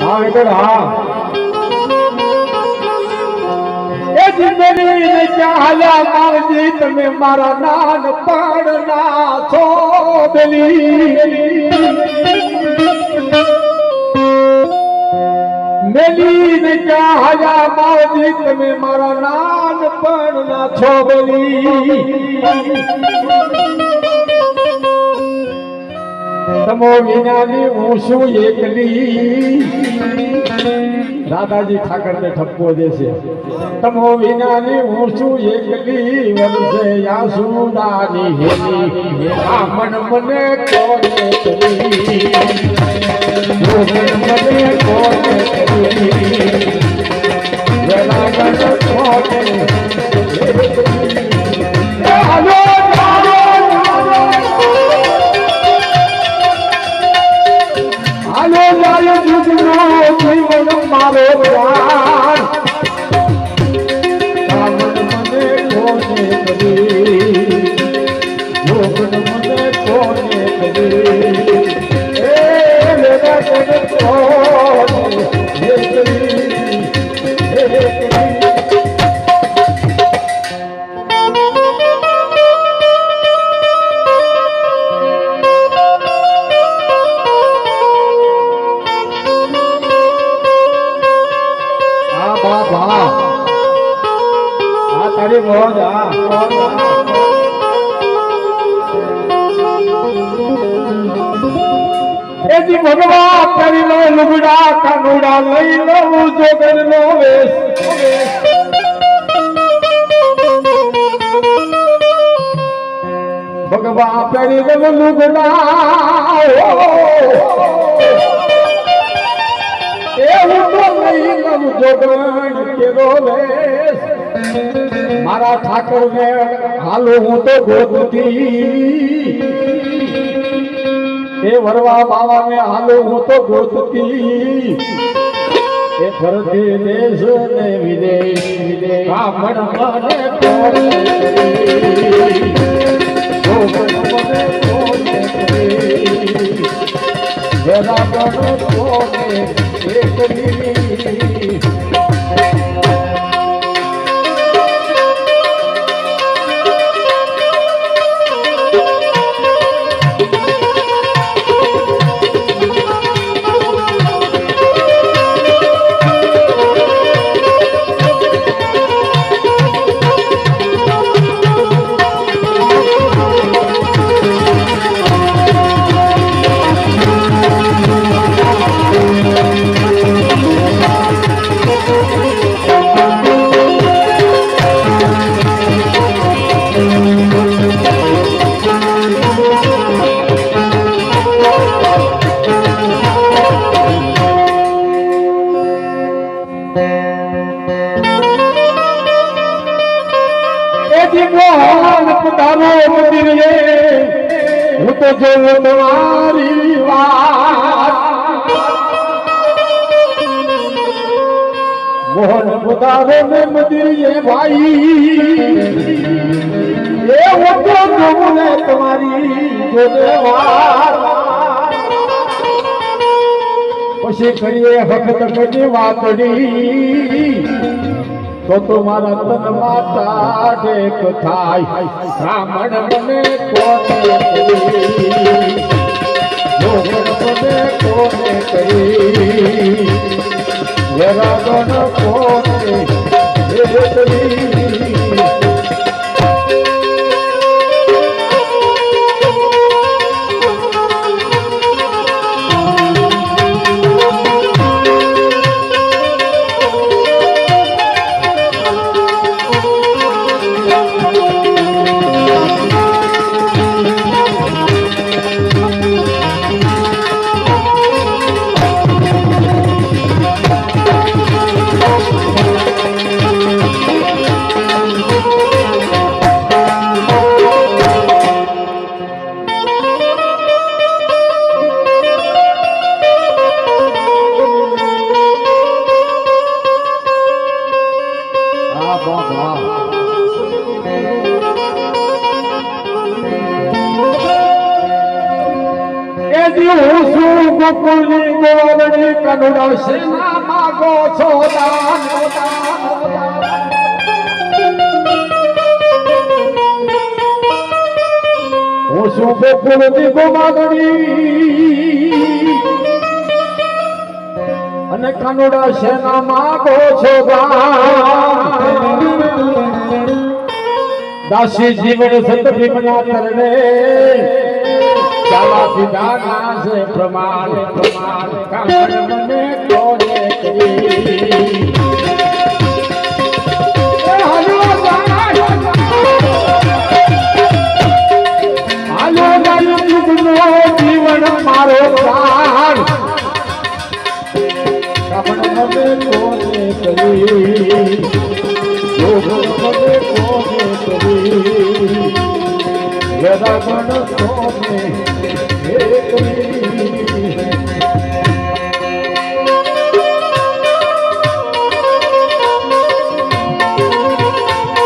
હા વેકર હા. એ જિંદગી ને હાલ્યા મારજી તમે મારા નાન પાડના છો, બેલી. મેલી ને ક્યાં હાલ્યા તમે મારા નાન પાડના છો, બેલી. તમો વિનાની હું શું એકલી? દાદાજી ઠાકર ને ઠપકો દે છે. તમો વિનાની હું શું એકલી? વરસે યાસુદાની હેલી આ મન મને કોને કરી મન મને કોને જાય જુગનો જીવન મારો પ્રાણ તારી મોજ. એથી ભગવા કરી લો લુગડા, કાનુડા લઈ લઉં જોગર નો વેશ. ભગવા કરી લો લુગડા એવું તો નહીં લઉં જોગણ કેરો વેશ. મારા ઠાકોર ને હાલો હું તો ગોતતી એ વરવા બાવા ને હાલો હું તો ગોતતી એ ફરતે દેશ ને વિદેશ વિદેશ. બ્રાહ્મણ મને જરા ગણ કોને એક એથી મંદિર એ હું તો જોઉં તમારી વાત મોહન પધારો ને મંદિર એ ભાઈ, એ હું તો જોઉં ને તમારી પછી કરીએ વખત કદી વાતડી. તો તો મારા તન માતા ટેક થાય બ્રાહ્મણ મને કોને કરી યોગણ મને કોને કરી વરાગણ કોને હું શું ગોકુળની ગોવર્ધન તમે કનુડા સેના માગો છો? દાન હું શું દીપો અને કનુડા સેના માગો છો દાન દાસી જીવન સત ભીમના ચાલા પીધા ના છે પ્રમાણ પ્રમાણ. કામણ મને કોને કરી વેદાગણ સોમે એક